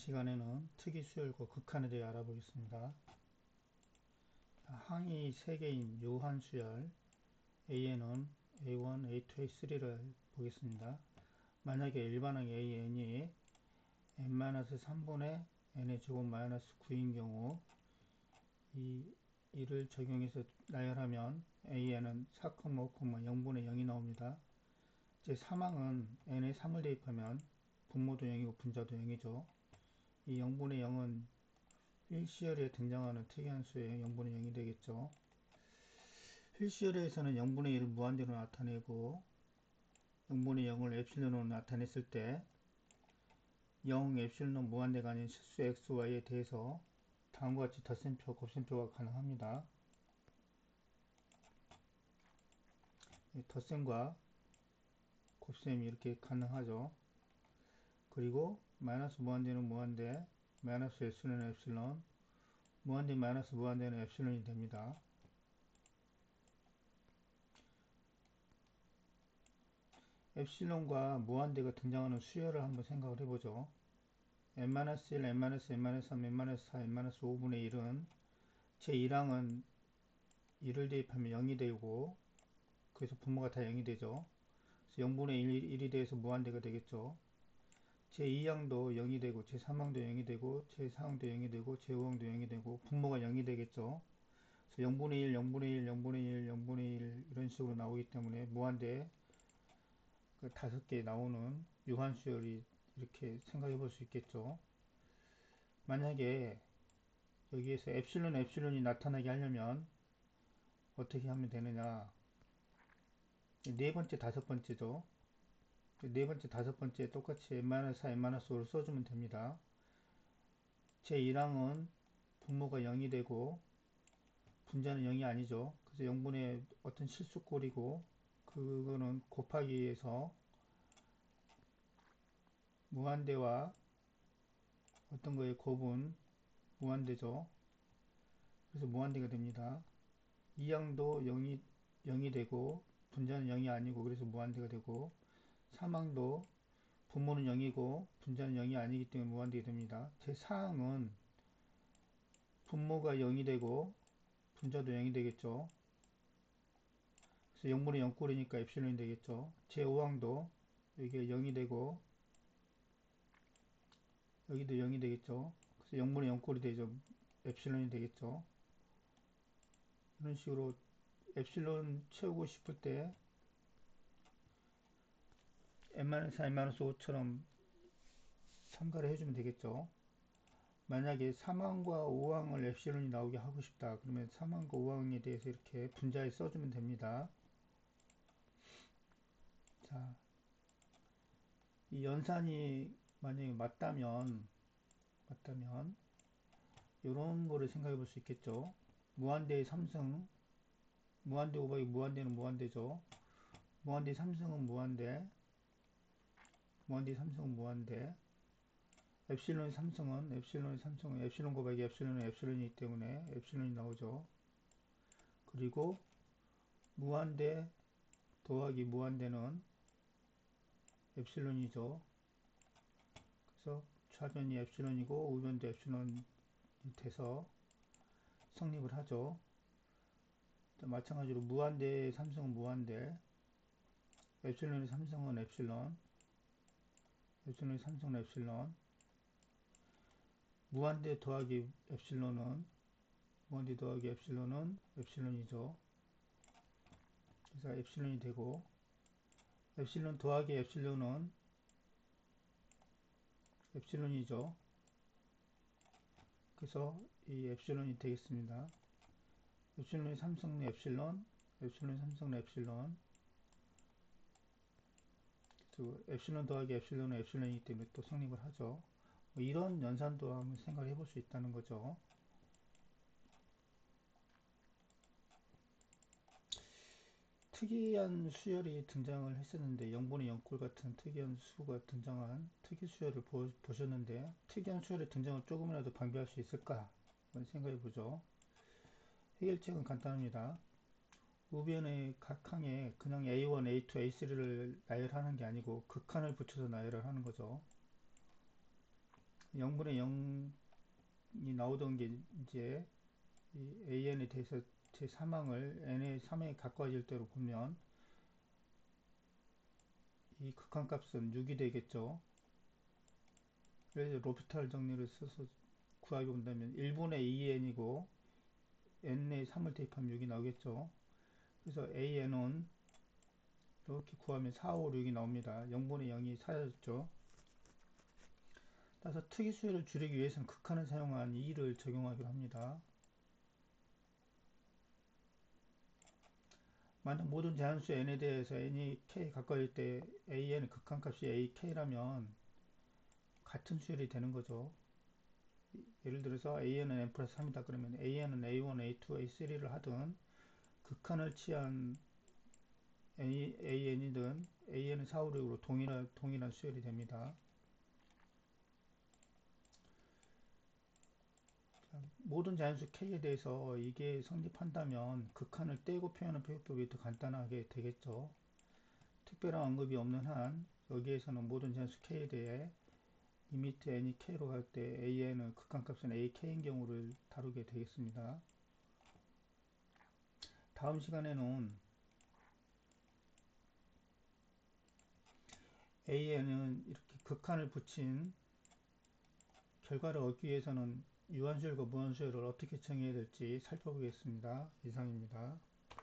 시간에는 특이 수열과 극한에 대해 알아보겠습니다. 항이 3개인 요한 수열 AN은 A1, A2, A3를 보겠습니다. 만약에 일반항 AN이 n-3분의 n의 제곱 마이너스 9인 경우 이 이를 적용해서 나열하면 AN은 4, 5, 0분의 0이 나옵니다. 제 사망은 n에 3을 대입하면 분모도 0이고 분자도 0이죠. 이 0분의 0은 1시열에 등장하는 특이한 수의 0분의 0이 되겠죠. 1시열에서는 0분의 1을 무한대로 나타내고 0분의 0을 엡실론으로 나타냈을 때 0, 엡실론 무한대가 아닌 실수 x, y에 대해서 다음과 같이 덧셈표, 곱셈표가 가능합니다. 덧셈과 곱셈이 이렇게 가능하죠. 그리고 마이너스 무한대는 무한대, 마이너스 엡실론 엡실론, 무한대 마이너스 무한대는 엡실론이 됩니다. 엡실론과 무한대가 등장하는 수열을 한번 생각을 해보죠. n-1, n-n-3, n-4, n-5분의 1은 제1항은 1을 대입하면 0이 되고 그래서 분모가 다 0이 되죠. 그래서 0분의 1, 1이 돼서 무한대가 되겠죠. 제2항도 0이 되고 제3항도 0이 되고 제4항도 0이 되고 제5항도 0이 되고 분모가 0이 되겠죠. 그래서 0분의 1, 0분의 1, 0분의 1, 0분의 1 이런 식으로 나오기 때문에 무한대 그 다섯 개 나오는 유한수열이 이렇게 생각해 볼 수 있겠죠. 만약에 여기에서 엡실론 엡실론이 나타나게 하려면 어떻게 하면 되느냐 네 번째 다섯 번째죠 네 번째 다섯 번째 똑같이 n-4 n-5를 써주면 됩니다 제1항은 분모가 0이 되고 분자는 0이 아니죠 그래서 0분의 어떤 실수꼴이고 그거는 곱하기에서 무한대와 어떤 거에 곱은 무한대죠. 그래서 무한대가 됩니다. 이항도 0이, 0이 되고 분자는 0이 아니고 그래서 무한대가 되고 사망도 분모는 0이고 분자는 0이 아니기 때문에 무한대가 됩니다. 제4항은 분모가 0이 되고 분자도 0이 되겠죠. 그래서 0분의 0꼴이니까 엡실론이 되겠죠. 제5항도 여기가 0이 되고 여기도 0이 되겠죠. 그래서 0분의 0꼴이 되죠. 엡실론이 되겠죠. 이런 식으로 엡실론 채우고 싶을 때 n-4, n-5처럼 참가를 해주면 되겠죠. 만약에 3항과 5항을 엡실론이 나오게 하고 싶다. 그러면 3항과 5항에 대해서 이렇게 분자에 써주면 됩니다. 자, 이 연산이 만약에 맞다면 맞다면 이런 거를 생각해 볼 수 있겠죠 무한대의 3승 무한대 5박이 무한대는 무한대죠 무한대 3승은 무한대 무한대 3승은 무한대. 엡실론 3승은 엡실론 3승은 엡실론 곱하기 엡실론은 엡실론이기 때문에 엡실론이 나오죠. 그리고 무한대 더하기 무한대는 엡실론이죠. 그래서 좌변이 엡실론이고 우변도 엡실론이 돼서 성립을 하죠. 마찬가지로 무한대의 삼성은 무한대 엡실론의 삼성은 엡실론 엡실론의 삼성은 엡실론 무한대 더하기 엡실론은 무한대 더하기 엡실론은 엡실론이죠. 그래서 엡실론이 되고 엡실론 더하기 엡실론은 엡실론이죠. 그래서 이 엡실론이 되겠습니다. 엡실론이 삼성 엡실론, 엡실론이 삼성 엡실론. 엡실론 더하기 엡실론은 엡실론이기 때문에 또 성립을 하죠. 뭐 이런 연산도 한번 생각해 볼 수 있다는 거죠. 특이한 수열이 등장을 했었는데 0분의 0꼴 같은 특이한 수가 등장한 특이 수열을 보, 셨는데 특이한 수열의 등장을 조금이라도 방비할 수 있을까 한번 생각해 보죠 해결책은 간단합니다 우변의 각 항에 그냥 A1, A2, A3를 나열하는 게 아니고 극한을 붙여서 나열을 하는 거죠 0분의 0이 나오던 게 이제 이 an에 대해서 제 사망을 n의 3에 가까워질 때로 보면 이 극한값은 6이 되겠죠. 그래서 로피탈 정리를 써서 구하게 본다면 1분의 2n이고 n에 3을 대입하면 6이 나오겠죠. 그래서 an은 이렇게 구하면 4, 5, 6이 나옵니다. 0분의 0이 사라졌죠. 따라서 특이수열을 줄이기 위해서는 극한을 사용한 2를 적용하기로 합니다. 만약 모든 자연수 n에 대해서 n이 k 가까울 때 an의 극한값이 ak라면 같은 수열이 되는 거죠. 예를 들어서 an은 n 플러스 3이다 그러면 an은 a1, a2, a3를 하든 극한을 취한 an이든 an은 4, 5, 6으로 동일한, 동일한 수열이 됩니다. 모든 자연수 k에 대해서 이게 성립한다면 극한을 떼고 표현하는 표현법이 더 간단하게 되겠죠. 특별한 언급이 없는 한 여기에서는 모든 자연수 k에 대해 리미트 n이 k로 갈 때 an은 극한값은 ak인 경우를 다루게 되겠습니다. 다음 시간에는 an은 이렇게 극한을 붙인 결과를 얻기 위해서는 유한수열과 무한수열을 어떻게 정해야 될지 살펴보겠습니다. 이상입니다.